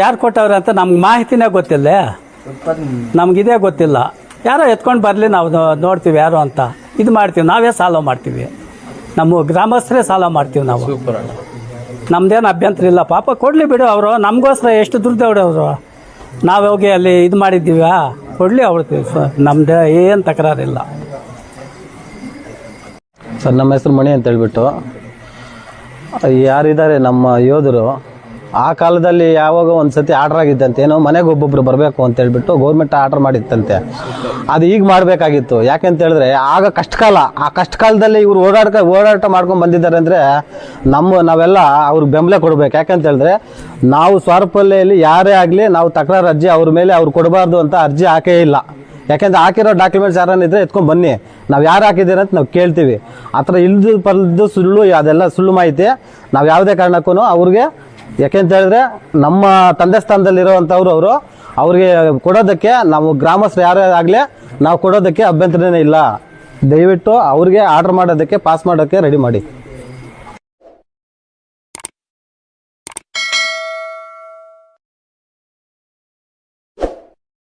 ಯಾರು ಕೊಟ್ಟವ್ರೆ ಅಂತ ನಮ್ಗೆ ಮಾಹಿತಿನೇ ಗೊತ್ತಿಲ್ಲ? ನಮ್ಗಿದೇ ಗೊತ್ತಿಲ್ಲ. ಯಾರೋ ಎತ್ಕೊಂಡು ಬರಲಿ ನಾವು ನೋಡ್ತೀವಿ ಯಾರು ಅಂತ. ಇದು ಮಾಡ್ತೀವಿ ನಾವೇ ಸಾಲ್ವ್ ಮಾಡ್ತೀವಿ. ನಮ್ಮ ಗ್ರಾಮಸ್ಥರೇ ಸಾಲ ಮಾಡ್ತೀವಿ ನಾವು. ನಮ್ದೇನು ಅಭ್ಯಂತರ ಇಲ್ಲ. ಪಾಪ ಕೊಡಲಿ ಬಿಡು ಅವರು ನಮಗೋಸ್ಕರ ಎಷ್ಟು ದುಡ್ಡು ಅವರು ನಾವು ಹೋಗಿ ಅಲ್ಲಿ ಇದು ಮಾಡಿದ್ದೀವ ಕೊಡಲಿ ಅವಳು ನಮ್ದು ಏನು ತಕರಾರಿಲ್ಲ. ಸರ್ ನಮ್ಮ ಹೆಸರು ಮಣಿ ಅಂತ ಹೇಳ್ಬಿಟ್ಟು ಯಾರಿದ್ದಾರೆ ನಮ್ಮ ಯೋಧರು? ಆ ಕಾಲದಲ್ಲಿ ಯಾವಾಗ ಒಂದು ಸತಿ ಆರ್ಡರ್ ಆಗಿತ್ತಂತೆ ಏನೋ ಮನೆಗೆ ಒಬ್ಬೊಬ್ರು ಬರಬೇಕು ಅಂತ ಹೇಳ್ಬಿಟ್ಟು ಗೌರ್ಮೆಂಟ್ ಆರ್ಡರ್ ಮಾಡಿತ್ತಂತೆ. ಅದು ಈಗ ಮಾಡಬೇಕಾಗಿತ್ತು. ಯಾಕೆಂತ ಹೇಳಿದ್ರೆ, ಆಗ ಕಷ್ಟಕಾಲ, ಆ ಕಷ್ಟಕಾಲದಲ್ಲಿ ಇವ್ರು ಓಡಾಡ್ಕ, ಓಡಾಟ ಮಾಡ್ಕೊಂಡು ಬಂದಿದ್ದಾರೆ ಅಂದರೆ ನಮ್ಮ, ನಾವೆಲ್ಲ ಅವ್ರಿಗೆ ಬೆಂಬಲ ಕೊಡಬೇಕು. ಯಾಕೆಂತ ಹೇಳಿದ್ರೆ, ನಾವು ಸ್ವಾರ್ಪಲ್ಲೆಯಲ್ಲಿ ಯಾರೇ ಆಗಲಿ ನಾವು ತಕರಾರು ಅರ್ಜಿ ಅವ್ರ ಮೇಲೆ ಅವ್ರು ಕೊಡಬಾರ್ದು ಅಂತ ಅರ್ಜಿ ಹಾಕೇ ಇಲ್ಲ. ಯಾಕೆಂದ್ರೆ ಹಾಕಿರೋ ಡಾಕ್ಯುಮೆಂಟ್ಸ್ ಯಾರನ್ನ ಎತ್ಕೊಂಡು ಎತ್ಕೊಂಡ್ ಬನ್ನಿ. ನಾವು ಯಾರು ಹಾಕಿದ್ದೀರ ಅಂತ ನಾವು ಕೇಳ್ತೀವಿ. ಆ ಥರ ಇಲ್ದು ಪಲ್ದು ಸುಳ್ಳು, ಅದೆಲ್ಲ ಸುಳ್ಳು ಮಾಹಿತಿ, ನಾವು ಯಾವುದೇ ಕಾರಣಕ್ಕೂ ಅವ್ರಿಗೆ ಯಾಕೆಂತ ಹೇಳಿದ್ರೆ ನಮ್ಮ ತಂದೆ ಸ್ಥಾನದಲ್ಲಿರುವಂಥವ್ರು ಅವರು ಅವ್ರಿಗೆ ಕೊಡೋದಕ್ಕೆ ನಾವು ಗ್ರಾಮಸ್ಥರು ಯಾರೇ ಆಗಲಿ ನಾವು ಕೊಡೋದಕ್ಕೆ ಅಭ್ಯಂತರನೇ ಇಲ್ಲ. ದಯವಿಟ್ಟು ಅವ್ರಿಗೆ ಆರ್ಡರ್ ಮಾಡೋದಕ್ಕೆ ಪಾಸ್ ಮಾಡೋಕ್ಕೆ ರೆಡಿ ಮಾಡಿ.